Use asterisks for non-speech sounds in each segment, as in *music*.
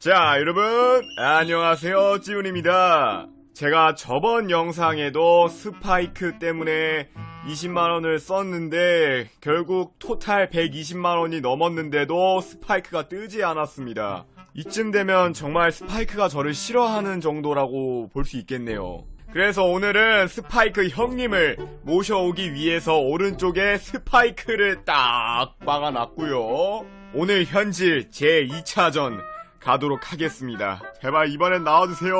자, 여러분, 안녕하세요. 찌훈입니다. 제가 저번 영상에도 스파이크 때문에 20만원을 썼는데, 결국 토탈 120만원이 넘었는데도 스파이크가 뜨지 않았습니다. 이쯤 되면 정말 스파이크가 저를 싫어하는 정도라고 볼 수 있겠네요. 그래서 오늘은 스파이크 형님을 모셔오기 위해서 오른쪽에 스파이크를 딱 박아놨고요. 오늘 현질 제 2차전 가도록 하겠습니다. 제발 이번엔 나와주세요.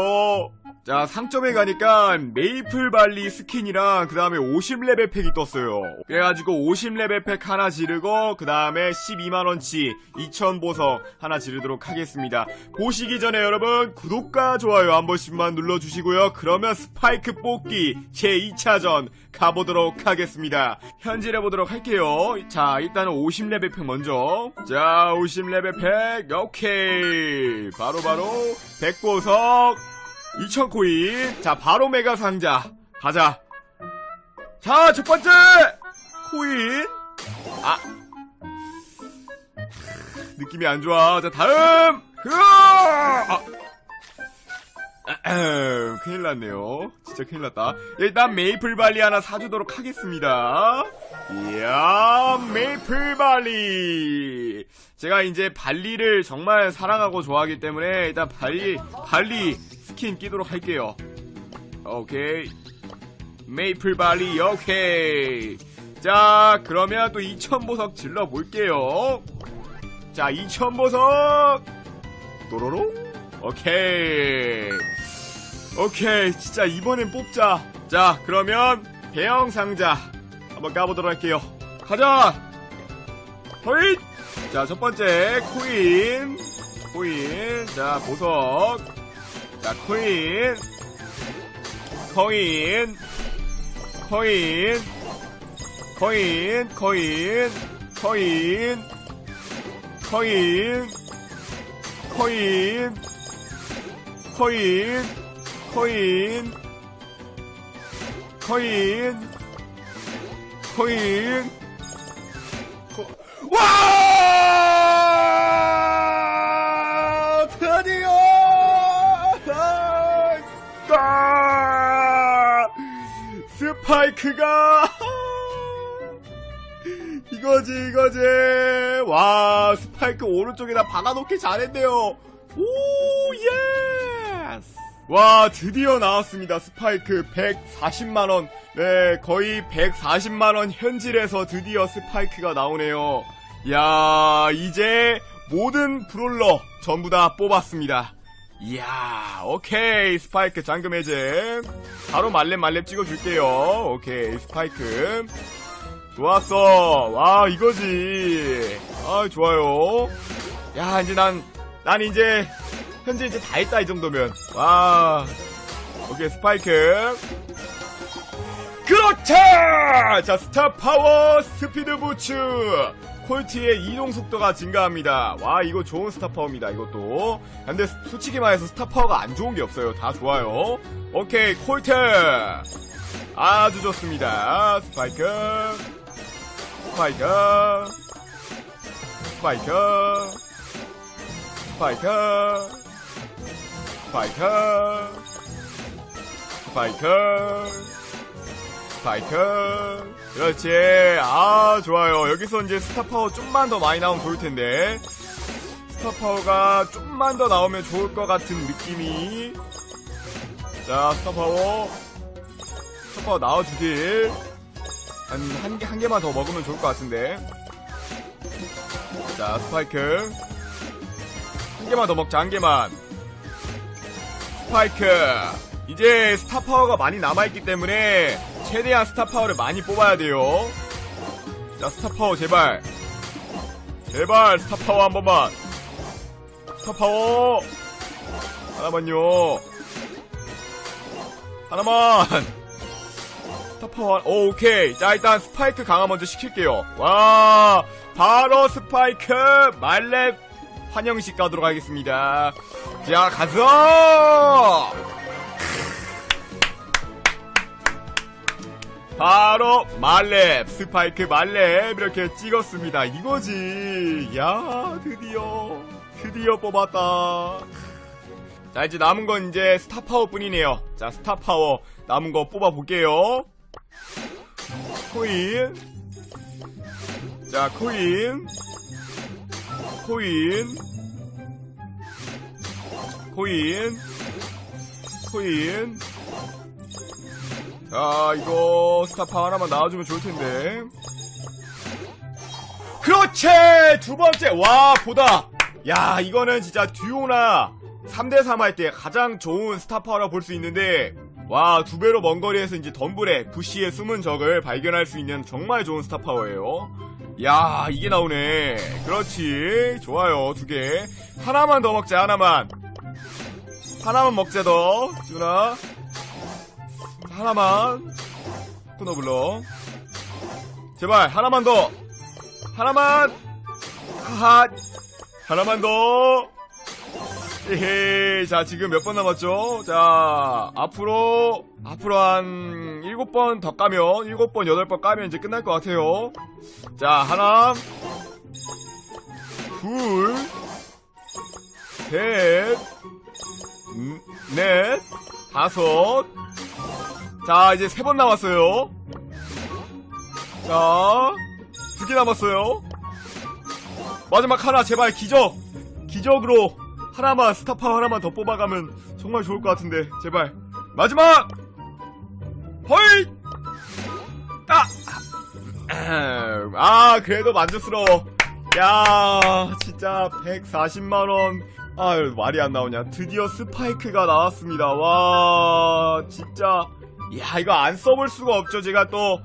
자, 상점에 가니까 메이플 발리 스킨이랑 그 다음에 50레벨 팩이 떴어요. 그래가지고 50레벨 팩 하나 지르고 그 다음에 12만원치 2000보석 하나 지르도록 하겠습니다. 보시기 전에 여러분 구독과 좋아요 한 번씩만 눌러주시고요. 그러면 스파이크 뽑기 제2차전 가보도록 하겠습니다. 현질 해보도록 할게요. 자, 일단은 50레벨 팩 먼저. 자, 50레벨 팩, 오케이. 바로바로 100보석. 2,000코인. 자, 바로 메가 상자. 가자. 자, 첫 번째! 코인. 아. 느낌이 안 좋아. 자, 다음! 으아! 아. 큰일 났네요. 진짜 큰일 났다. 일단 메이플 발리 하나 사주도록 하겠습니다. 이야, 메이플 발리. 제가 이제 발리를 정말 사랑하고 좋아하기 때문에 일단 발리, 발리 스킨 끼도록 할게요. 오케이. 메이플 발리, 오케이. 자, 그러면 또 2000보석 질러볼게요. 자, 2000보석! 또로롱? 오케이. 오케이. 진짜 이번엔 뽑자. 자, 그러면 대형 상자 한번 까보도록 할게요. 가자! 허잇! 자, 첫 번째, 코인. 코인. 자, 보석. 자, 코인. 코인. 코인. 코인. 코인. 코인. 코인. 코인. 코인. 코인. 코인. 코인. 코... 와! 스파이크가. *laughs* 이거지 이거지. 와 스파이크 오른쪽에다 박아놓기 잘했네요. 오 예스! 와 드디어 나왔습니다. 스파이크 140만원. 네 거의 140만원 현질에서 드디어 스파이크가 나오네요. 야 이제 모든 브롤러 전부 다 뽑았습니다 이야 오케이 스파이크 잠금 해제. 바로 말렙 말렙 찍어줄게요. 오케이 스파이크. 좋았어. 와 이거지. 아 좋아요. 야 이제 난 난 이제 현재 이제 다 했다 이 정도면. 와. 오케이 스파이크. 그렇죠! 자 스타 파워 스피드 부츠 콜트의 이동 속도가 증가합니다. 와 이거 좋은 스타 파워입니다 이것도. 근데 솔직히 말해서 스타 파워가 안 좋은 게 없어요. 다 좋아요. 오케이 콜트 아주 좋습니다. 스파이크. 스파이크. 스파이크. 스파이크. 스파이크. 스파이크 스파이크 그렇지. 아 좋아요. 여기서 이제 스타파워 좀만 더 많이 나오면 좋을 텐데. 스타파워가 좀만 더 나오면 좋을 것 같은 느낌이. 자 스타파워. 스타파워 나와주길. 한, 한, 개, 한 개만 더 먹으면 좋을 것 같은데. 자 스파이크. 한 개만 더 먹자 한 개만. 스파이크. 이제 스타파워가 많이 남아있기 때문에 최대한 스타파워를 많이 뽑아야 돼요. 자 스타파워 제발. 제발 스타파워 한 번만. 스타파워. 하나만요. 하나만. 스타파워 한- 오, 오케이. 자 일단 스파이크 강화 먼저 시킬게요. 와 바로 스파이크 말렙 환영식 가도록 하겠습니다. 자 가서 바로 말렙 스파이크 말렙 이렇게 찍었습니다 이거지 야 드디어 드디어 뽑았다. 자, 이제 남은 건 이제 스타파워 뿐이네요. 자, 스타파워 남은 거 뽑아볼게요. 코인. 자, 코인. 코인. 코인. 코인. 자, 이거 스타파워 하나만 나와주면 좋을 텐데. 그렇지! 두 번째! 와, 보다! 야, 이거는 진짜 듀오나 3대3 할 때 가장 좋은 스타파워라 볼 수 있는데, 와, 두 배로 먼 거리에서 이제 덤블에 부시의 숨은 적을 발견할 수 있는 정말 좋은 스타파워예요. 야, 이게 나오네. 그렇지. 좋아요, 두 개. 하나만 더 먹자, 하나만. 하나만 먹자, 더. 지훈아. 하나만. 끊어불러. 제발, 하나만 더. 하나만. 하하. 하나만 더. 에헤이 자 지금 몇 번 남았죠? 자 앞으로 앞으로 한 일곱 번더 까면 일곱 번 여덟 번 까면 이제 끝날 것 같아요. 자 하나. 둘셋넷. 다섯 자 이제 세 번 남았어요. 자두 개 남았어요. 마지막 하나 제발 기적! 기적으로 하나만 스타파워 하나만 더 뽑아가면 정말 좋을 것 같은데 제발. 마지막! 허이 아! *clears throat* 아 그래도 만족스러워. 야 진짜 140만원. 아 말이 안 나오냐. 드디어 스파이크가 나왔습니다. 와 진짜 야 이거 안 써볼 수가 없죠 제가 또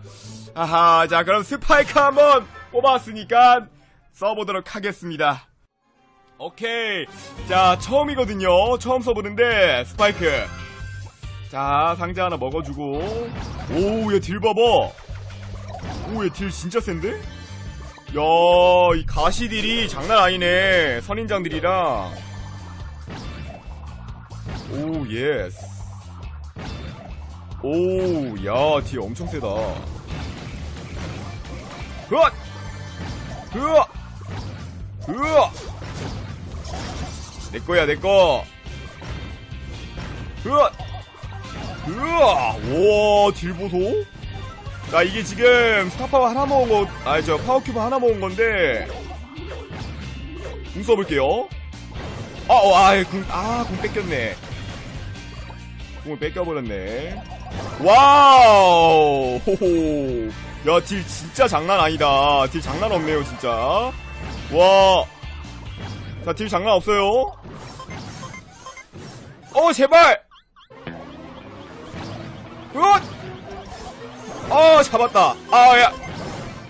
아하, 자, 그럼 스파이크 한번 뽑았으니까 써보도록 하겠습니다. 오케이. 자, 처음이거든요. 처음 써보는데, 스파이크. 자, 상자 하나 먹어주고. 오, 얘딜 봐봐. 오, 얘딜 진짜 센데? 야, 이 가시딜이 장난 아니네. 선인장들이랑. 오, 예스. 오, 야, 딜 엄청 세다. 으악! 으악! 으악! 내 거야, 내 거! 으악! 으악! 와, 딜 보소? 자, 이게 지금 스타파워 하나 먹은 거, 아니, 저 파워큐브 하나 먹은 건데, 궁 써볼게요. 아, 어, 아, 궁, 아, 궁 뺏겼네. 궁을 뺏겨버렸네. 와우! 호호. 야, 딜 진짜 장난 아니다. 딜 장난 없네요, 진짜. 와. 자, 딜 장난 없어요. 어, 제발! 으엇! 아, 잡았다. 아, 야.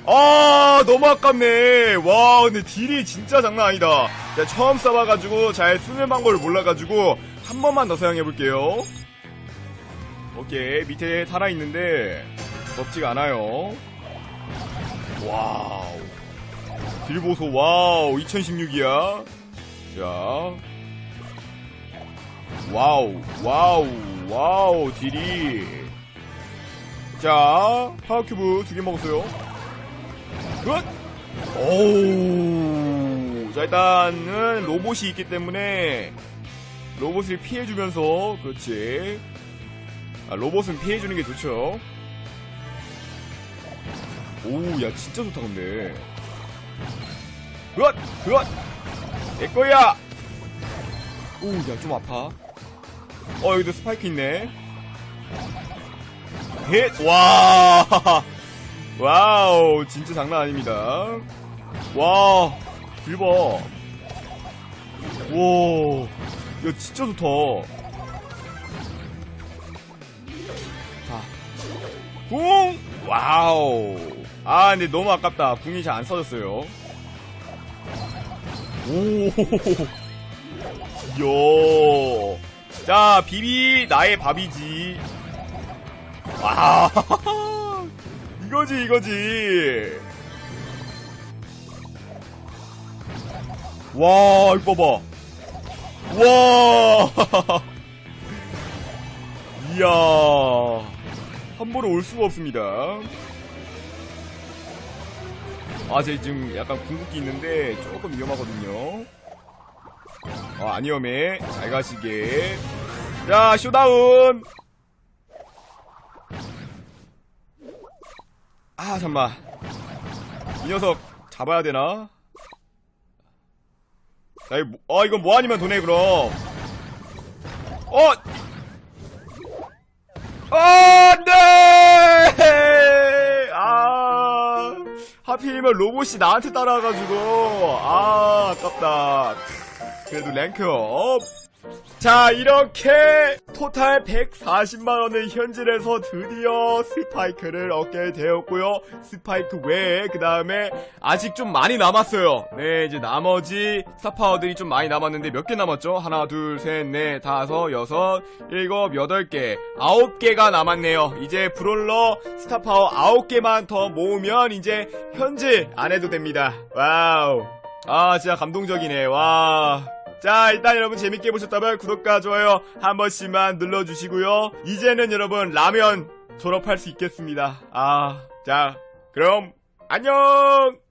아, 너무 아깝네. 와, 근데 딜이 진짜 장난 아니다. 제가 처음 써봐가지고 잘 쓰는 방법을 몰라가지고 한 번만 더 사용해볼게요. 오케이, 밑에 살아있는데 덥지가 않아요. 와우. 딜 보소, 와우. 2016이야. 자. 와우, 와우, 와우, 딜이. 자, 파워큐브 두 개 먹었어요. 끝! 오우. 자, 일단은 로봇이 있기 때문에 로봇을 피해주면서, 그렇지. 아, 로봇은 피해주는 게 좋죠. 오우, 야, 진짜 좋다, 근데. 으앗! 으앗! 내 거야! 오우, 야, 좀 아파. 어, 여기도 스파이크 있네. 헷! 와! *laughs* 와우, 진짜 장난 아닙니다. 와, 대박. 와, 야, 진짜 좋다. 궁! 와우. 아, 근데 너무 아깝다. 궁이 잘 안 써졌어요. 오, *laughs* 요. 자, 비비, 나의 밥이지. 와, *laughs* 이거지, 이거지. 와, 이거 봐봐. 와, *laughs* 이야. 함부로 올 수가 없습니다. 아, 제 지금 약간 궁극기 있는데 조금 위험하거든요. 어, 안 위험해. 잘 가시게. 자, 쇼다운. 아, 잠만. 이 녀석 잡아야 되나? 자, 이거, 뭐- 어, 이건 뭐 아니면 도네, 그럼. 어! 아, 네! 아, 하필이면 로봇이 나한테 따라와가지고, 아, 아깝다. 그래도 랭크 업. 자, 이렇게 토탈 140만원의 현질에서 드디어 스파이크를 얻게 되었고요. 스파이크 외에, 그 다음에 아직 좀 많이 남았어요. 네, 이제 나머지 스타파워들이 좀 많이 남았는데 몇 개 남았죠? 하나, 둘, 셋, 넷, 다섯, 여섯, 일곱, 여덟 개, 아홉 개가 남았네요. 이제 브롤러 스타파워 아홉 개만 더 모으면 이제 현질 안 해도 됩니다. 와우. 아, 진짜 감동적이네. 와. 자, 일단 여러분 재밌게 보셨다면 구독과 좋아요 한 번씩만 눌러주시고요. 이제는 여러분 라면 졸업할 수 있겠습니다. 아, 자, 그럼 안녕!